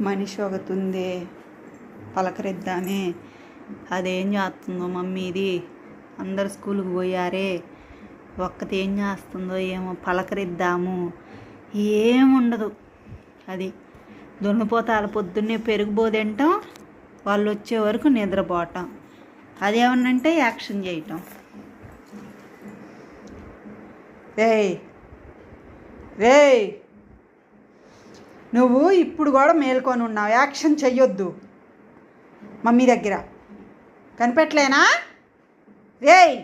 మనిషి ఒకటి ఉంది పలకరిద్దామే. అదేం చేస్తుందో మమ్మీది అందరు స్కూల్కి పోయారే. ఒక్కది ఏం చేస్తుందో ఏమో పలకరిద్దాము. ఏముండదు అది. దున్నపోతాల పొద్దున్నే పెరుగుబో వాళ్ళు వచ్చే వరకు నిద్రపోవటం అదేమన్నంటే యాక్షన్ చేయటం. రేయ్ రేయ్ నువ్వు ఇప్పుడు కూడా మేల్కొని ఉన్నావు. యాక్షన్ చెయ్యొద్దు. మమ్మీ దగ్గర. కనిపెట్టలేనా? రేయ్!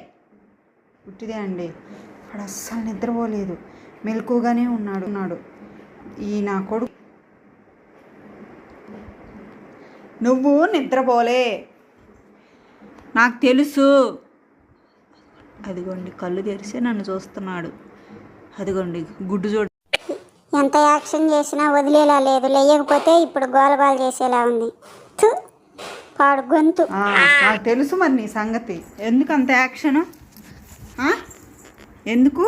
పుట్టిదే అండి వాడు అస్సలు నిద్రపోలేదు. మెలకుగానే ఉన్నాడు. ఉన్నాడు. ఈ నా కొడుకు. నువ్వు నిద్రపోలే. నాకు తెలుసు. అదిగోండి కళ్ళు తెరిసే నన్ను చూస్తున్నాడు. అదిగోండి గుడ్డు చూడ. ఎంత యాక్షన్ చేసినా వదిలేలా లేదు. లేయకపోతే ఇప్పుడు గోలగోల చేసేలా ఉంది. పాడు గొంతు. నాకు తెలుసు మరి నీ సంగతి. ఎందుకు అంత యాక్షను? ఎందుకు?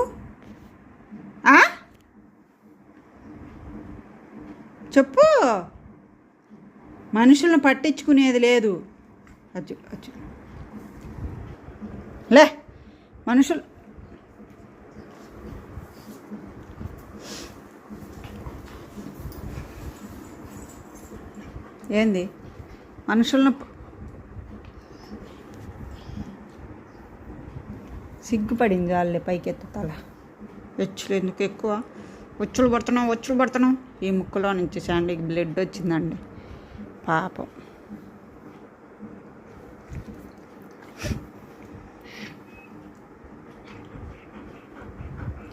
చెప్పు. మనుషులను పట్టించుకునేది లేదు. అచ్చు అచ్చు. లే మనుషులు ఏంది? మనుషులను సిగ్గుపడింది వాళ్ళే పైకెత్తు తల. వెచ్చులు ఎందుకు ఎక్కువ? వచ్చులు పడుతున్నాం వచ్చులు పడుతున్నాం ఈ ముక్కులో నుంచి శాండీకి బ్లడ్ వచ్చిందండి. పాపం.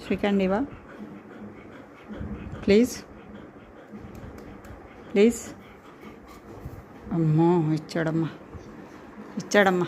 శ్రీకాండ్ ఇవా ప్లీజ్. ప్లీజ్. అమ్మో ఇచ్చాడమ్మా. ఇచ్చాడమ్మా.